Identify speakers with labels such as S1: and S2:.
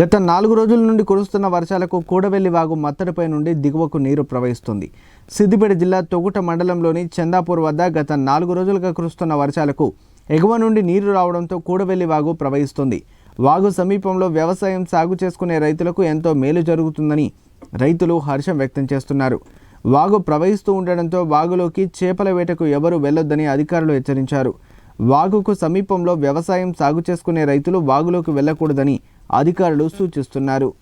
S1: గత నాలుగు రోజుల నుండి కురుస్తున్న వర్షాలకు కూడవెల్లి వాగు మత్తడిపై నుండి దిగువకు నీరు ప్రవహిస్తుంది. సిద్దిపేట జిల్లా తొగుట మండలంలోని చందాపూర్ వద్ద గత నాలుగు రోజులుగా కురుస్తున్న వర్షాలకు ఎగువ నుండి నీరు రావడంతో కూడవెల్లి వాగు ప్రవహిస్తుంది. వాగు సమీపంలో వ్యవసాయం సాగు చేసుకునే రైతులకు ఎంతో మేలు జరుగుతుందని రైతులు హర్షం వ్యక్తం చేస్తున్నారు. వాగు ప్రవహిస్తూ ఉండడంతో వాగులోకి చేపల వేటకు ఎవరూ వెళ్ళొద్దని అధికారులు హెచ్చరించారు. వాగుకు సమీపంలో వ్యవసాయం సాగు చేసుకునే రైతులు వాగులోకి వెళ్ళకూడదని అధికారులు సూచిస్తున్నారు.